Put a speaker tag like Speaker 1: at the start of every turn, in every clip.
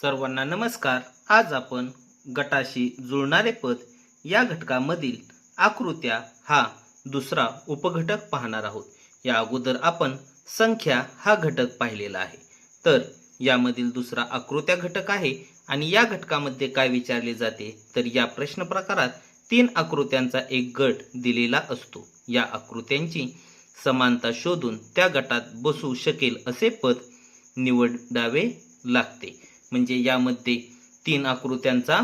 Speaker 1: सर्वांना नमस्कार. आज आपण गटाशी जुळणारे पद या घटकामधील आकृत्या हा दुसरा उपघटक पाहणार आहोत. या अगोदर आपण संख्या हा घटक पाहिलेला आहे. तर यामधील दुसरा आकृत्या घटक आहे आणि या घटकामध्ये काय विचारले जाते तर या प्रश्न प्रकारात तीन आकृत्यांचा एक गट दिलेला असतो. या आकृत्यांची समानता शोधून त्या गटात बसू शकेल असे पद निवडावे लागते. म्हणजे यामध्ये तीन आकृत्यांचा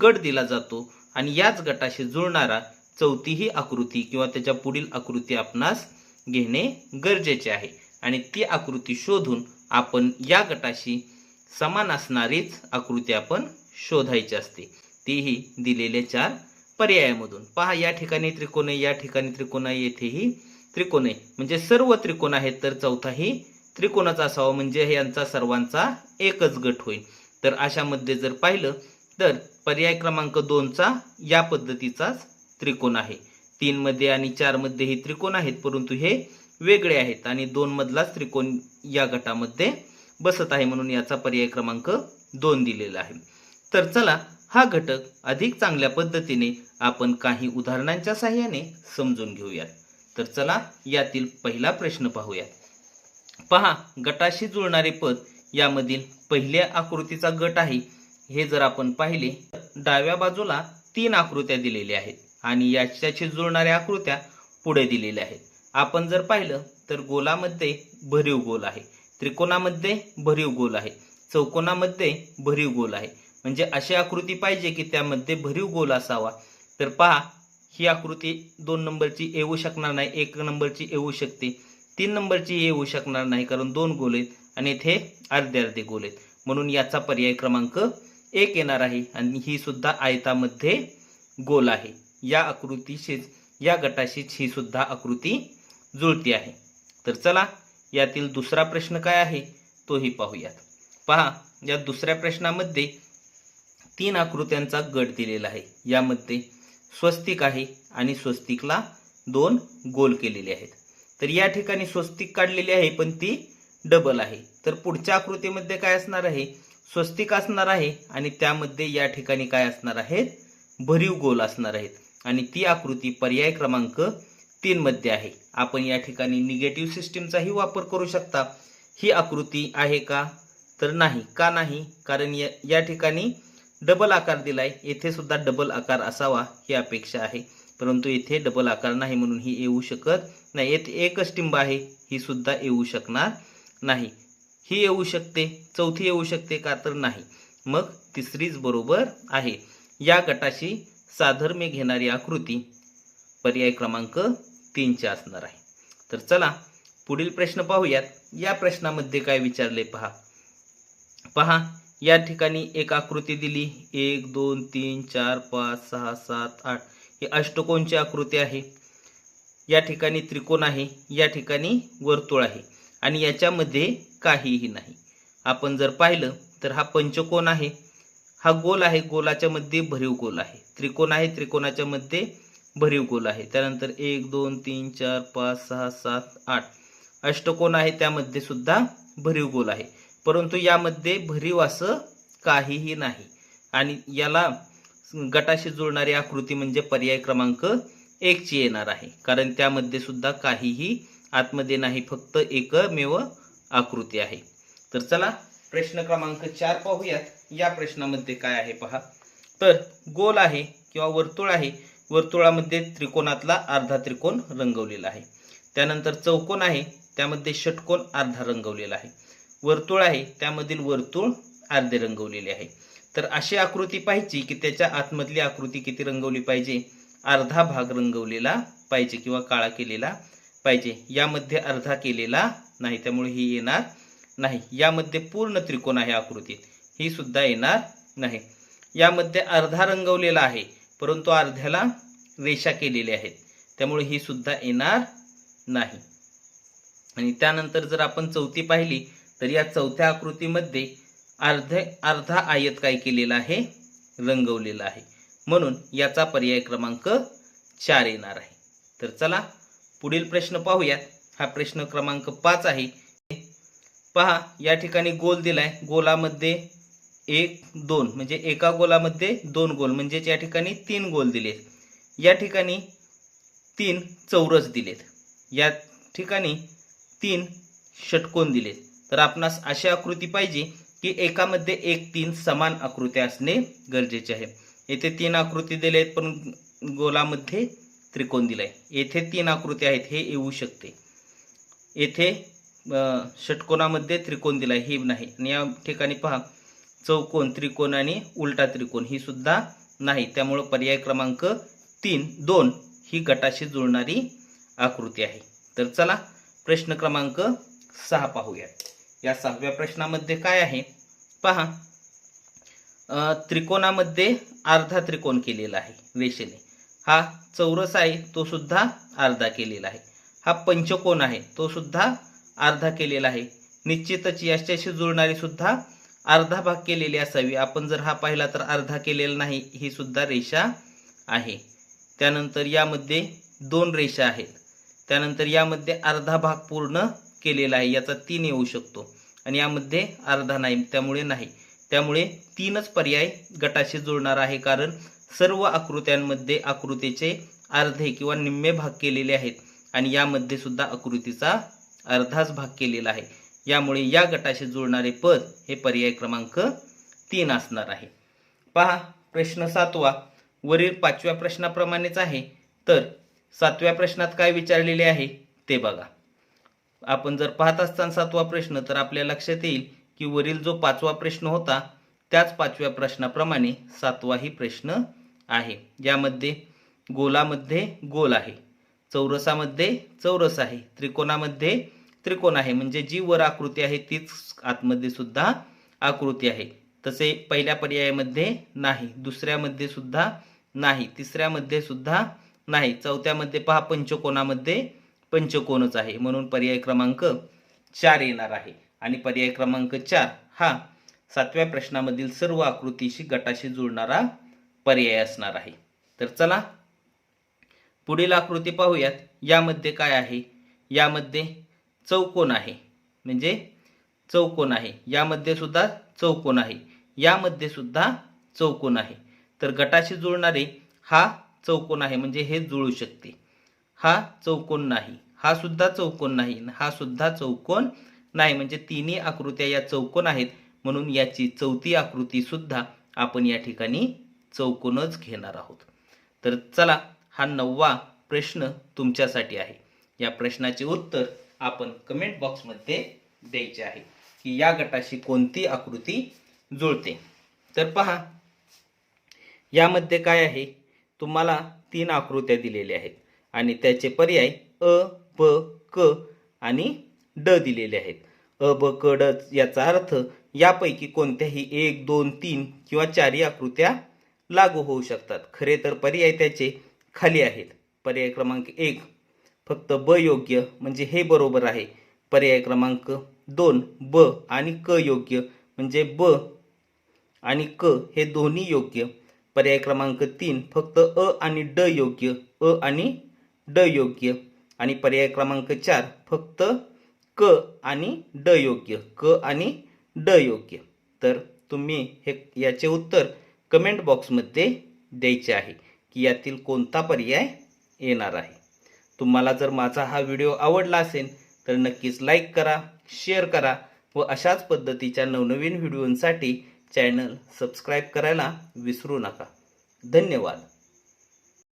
Speaker 1: गट दिला जातो आणि याच गटाशी जुळणारा चौथीही आकृती किंवा त्याच्या पुढील आकृती आपणास घेणे गरजेचे आहे. आणि ती आकृती शोधून आपण या गटाशी समान असणारीच आकृती आपण शोधायची असते. तीही दिलेल्या चार पर्यायामधून. पहा या ठिकाणी त्रिकोण या ठिकाणी त्रिकोण येथेही त्रिकोण आहे. म्हणजे सर्व त्रिकोण आहेत तर चौथाही त्रिकोणाचा असावा म्हणजे यांचा सर्वांचा एकच गट होईल. तर अशामध्ये जर पाहिलं तर पर्याय क्रमांक दोनचा या पद्धतीचाच त्रिकोण आहे. तीन मध्ये आणि चारमध्ये हे त्रिकोण आहेत परंतु हे वेगळे आहेत आणि दोन मधलाच त्रिकोण या गटामध्ये बसत आहे म्हणून याचा पर्याय क्रमांक दोन दिलेला आहे. तर चला हा घटक अधिक चांगल्या पद्धतीने आपण काही उदाहरणांच्या साह्याने समजून घेऊयात. तर चला यातील पहिला प्रश्न पाहूयात. पहा गटाशी जुळणारे पद यामधील पहिल्या आकृतीचा गट आहे. हे जर आपण पाहिले डाव्या बाजूला तीन आकृत्या दिलेल्या आहेत आणि याच्याशी जुळणाऱ्या आकृत्या पुढे दिलेल्या आहेत. आपण जर पाहिलं तर गोलामध्ये भरीव गोल आहे. त्रिकोणामध्ये भरीव गोल आहे. चौकोनामध्ये भरीव गोल आहे. म्हणजे अशी आकृती पाहिजे की त्यामध्ये भरीव गोल असावा. तर पहा ही आकृती दोन नंबरची येऊ शकणार नाही एक नंबरची येऊ शकते. तीन नंबरची येऊ शकणार नाही कारण दोन गोल आहेत आणि इथे अर्धे अर्धे गोल आहेत. म्हणून याचा पर्याय क्रमांक एक येणार आहे आणि ही सुद्धा आयतामध्ये गोल आहे. या आकृतीशीच या गटाशीच ही सुद्धा आकृती जुळती आहे. तर चला यातील दुसरा प्रश्न काय आहे तोही पाहूयात. पहा या दुसऱ्या प्रश्नामध्ये तीन आकृत्यांचा गट दिलेला आहे. यामध्ये स्वस्तिक आहे आणि स्वस्तिकला दोन गोल केलेले आहेत. तर या ठिकाणी स्वस्तिक काढलेली आहे पण ती डबल आहे. तर पुढच्या आकृतीमध्ये काय असणार आहे? स्वस्तिक असणार आहे आणि त्यामध्ये या ठिकाणी काय असणार आहेत भरीव गोल असणार आहेत. आणि ती आकृती पर्याय क्रमांक तीन मध्ये आहे. आपण या ठिकाणी निगेटिव्ह सिस्टीमचाही वापर करू शकता. ही आकृती आहे का? तर नाही. का नाही? कारण या या ठिकाणी डबल आकार दिलाय. येथे सुद्धा डबल आकार असावा ही अपेक्षा आहे. परंतु इथे डबल आकार नाही म्हणून ही येऊ शकत नाही. येथे एकच टिंब आहे ही सुद्धा येऊ शकणार नाही. ही येऊ शकते चौथी येऊ शकते का तर नाही. मग तिसरीच बरोबर आहे. या गटाशी साधर्म्य घेणारी आकृती पर्याय क्रमांक तीनच्या असणार आहे. तर चला पुढील प्रश्न पाहूयात. या प्रश्नामध्ये काय विचारले पहा. पहा या ठिकाणी एक आकृती दिली. एक दोन तीन चार पाच सहा सात आठ. ही अष्टकोणची आकृती आहे. या ठिकाणी त्रिकोण आहे या ठिकाणी वर्तुळ आहे आणि याच्यामध्ये काहीही नाही. आपण जर पाहिलं तर हा पंचकोन आहे. हा गोल आहे गोलाच्या मध्ये भरीव गोल आहे. त्रिकोण आहे त्रिकोणाच्या मध्ये भरीव गोल आहे. त्यानंतर एक दोन तीन चार पाच सहा सात आठ. अष्टकोन आहे त्यामध्ये सुद्धा भरीव गोल आहे. परंतु यामध्ये भरीव असं काहीही नाही. आणि याला गटाशी जुळणारी आकृती म्हणजे पर्याय क्रमांक एकची येणार आहे. कारण त्यामध्ये सुद्धा काहीही आतमध्ये नाही फक्त एकमेव आकृती आहे. तर चला प्रश्न क्रमांक चार पाहूयात. या प्रश्नामध्ये काय आहे पहा. तर गोल आहे किंवा वर्तुळ आहे वर्तुळामध्ये त्रिकोणातला अर्धा त्रिकोण रंगवलेला आहे. त्यानंतर चौकोन आहे त्यामध्ये षटकोन अर्धा रंगवलेला आहे. वर्तुळ आहे त्यामधील वर्तुळ अर्धे रंगवलेले आहे. तर अशी आकृती पाहिजे की त्याच्या आतमधली आकृती किती रंगवली पाहिजे? अर्धा भाग रंगवलेला पाहिजे किंवा काळा केलेला पाहिजे. यामध्ये अर्धा केलेला नाही त्यामुळे ही येणार नाही. यामध्ये पूर्ण त्रिकोण आहे आकृतीत ही सुद्धा येणार नाही. यामध्ये अर्धा रंगवलेला आहे परंतु अर्ध्याला रेषा केलेल्या आहेत. त्यामुळे ही सुद्धा येणार नाही. आणि त्यानंतर जर आपण चौथी पाहिली तर या चौथ्या आकृतीमध्ये अर्धे अर्धा आयत काय केलेला आहे? रंगवलेला आहे. म्हणून याचा पर्याय क्रमांक चार येणार आहे. तर चला पुढील प्रश्न पाहूयात. हा प्रश्न क्रमांक पाच आहे. पहा या ठिकाणी गोल दिलाय. गोलामध्ये एक दोन म्हणजे एका गोलामध्ये दोन गोल म्हणजेच या ठिकाणी तीन गोल दिलेत. या ठिकाणी तीन चौरस दिलेत. या ठिकाणी तीन षटकोन दिलेत. तर आपणास अशी आकृती पाहिजे की एकामध्ये एक तीन समान आकृत्या असणे गरजेचे आहे. येथे तीन आकृती दिल्या आहेत पण गोलामध्ये त्रिकोण दिलाय. येथे तीन आकृती आहेत हे येऊ शकते. येथे अ, षटकोनामध्ये त्रिकोण दिलाय हे नाही. आणि या ठिकाणी पहा चौकोन त्रिकोण आणि उलटा त्रिकोण ही सुद्धा नाही. त्यामुळं पर्याय क्रमांक तीन दोन ही गटाशी जुळणारी आकृती आहे. तर चला प्रश्न क्रमांक सहा पाहूया. या सहाव्या प्रश्नामध्ये काय आहे? पहा. त्रिकोणामध्ये अर्धा त्रिकोण केलेला आहे रेषेने हा चौरस आहे तो सुद्धा अर्धा केलेला आहे. हा पंचकोन आहे तो सुद्धा अर्धा केलेला आहे. निश्चितच याच्याशी जुळणारी सुद्धा अर्धा भाग केलेली असावी. आपण जर हा पाहिला तर अर्धा केलेला नाही ही सुद्धा रेषा आहे. त्यानंतर यामध्ये दोन रेषा आहेत. त्यानंतर यामध्ये अर्धा भाग पूर्ण केलेला आहे याचा तीन येऊ शकतो. आणि यामध्ये अर्धा नाही त्यामुळे नाही. त्यामुळे तीनच पर्याय गटाशी जुळणार आहे कारण सर्व आकृत्यांमध्ये आकृतीचे अर्धे किंवा निम्मे भाग केलेले आहेत आणि यामध्ये सुद्धा आकृतीचा अर्धाच भाग केलेला आहे. यामुळे या गटाशी जुळणारे पद हे पर्याय क्रमांक तीन असणार आहे. पहा प्रश्न सातवा. वरील पाचव्या प्रश्नाप्रमाणेच आहे. तर सातव्या प्रश्नात काय विचारलेले आहे ते बघा. आपण जर पाहत असताना सातवा प्रश्न तर आपल्या लक्षात येईल की वरील जो पाचवा प्रश्न होता त्याच पाचव्या प्रश्नाप्रमाणे सातवाही प्रश्न आहे. यामध्ये गोलामध्ये गोल आहे चौरसामध्ये चौरस आहे त्रिकोणामध्ये त्रिकोण आहे. म्हणजे जी वर आकृती आहे तीच आतमध्ये सुद्धा आकृती आहे. तसे पहिल्या पर्यायामध्ये नाही दुसऱ्यामध्ये सुद्धा नाही तिसऱ्यामध्ये सुद्धा नाही. चौथ्यामध्ये पहा पंचकोणामध्ये पंचकोनच आहे. म्हणून पर्याय क्रमांक चार येणार आहे. आणि पर्याय क्रमांक चार हा सातव्या प्रश्नामधील सर्व आकृतीशी गटाशी जुळणारा पर्याय असणार आहे. तर चला पुढील आकृती पाहूयात. यामध्ये काय आहे? यामध्ये चौकोन आहे. म्हणजे चौकोन आहे. यामध्ये सुद्धा चौकोन आहे. यामध्ये सुद्धा चौकोन आहे. तर गटाशी जुळणारे हा चौकोन आहे. म्हणजे हे जुळू शकते. हा चौकोन नाही. हा सुद्धा चौकोन नाही. हा सुद्धा चौकोन नाही. म्हणजे तिन्ही आकृत्या या चौकोन आहेत. म्हणून याची चौथी आकृती सुद्धा आपण या ठिकाणी चौकोनच घेणार आहोत. तर चला हा नववा प्रश्न तुमच्यासाठी आहे. या प्रश्नाचे उत्तर आपण कमेंट बॉक्समध्ये द्यायचे आहे की या गटाशी कोणती आकृती जुळते. तर पहा यामध्ये काय आहे? तुम्हाला तीन आकृत्या दिलेल्या आहेत. आणि त्याचे पर्याय अ ब क आणि ड दिलेले आहेत. अ ब क ड याचा अर्थ यापैकी कोणत्याही एक दोन तीन किंवा चारही आकृत्या लागू होऊ शकतात. खरे तर पर्याय त्याचे खाली आहेत. पर्याय क्रमांक एक फक्त ब योग्य म्हणजे हे बरोबर आहे. पर्याय क्रमांक दोन ब आणि क योग्य म्हणजे ब आणि क हे दोन्ही योग्य. पर्याय क्रमांक तीन फक्त अ आणि ड योग्य. अ आणि ड योग्य आणि पर्याय क्रमांक चार फक्त क आणि ड योग्य क आणि ड योग्य. तर तुम्ही हे याचे उत्तर कमेंट बॉक्समध्ये द्यायचे आहे की यातील कोणता पर्याय येणार आहे. तुम्हाला जर माझा हा व्हिडिओ आवडला असेल तर नक्कीच लाईक करा शेअर करा व अशाच पद्धतीच्या नवनवीन व्हिडिओंसाठी चॅनल सबस्क्राईब करायला विसरू नका. धन्यवाद.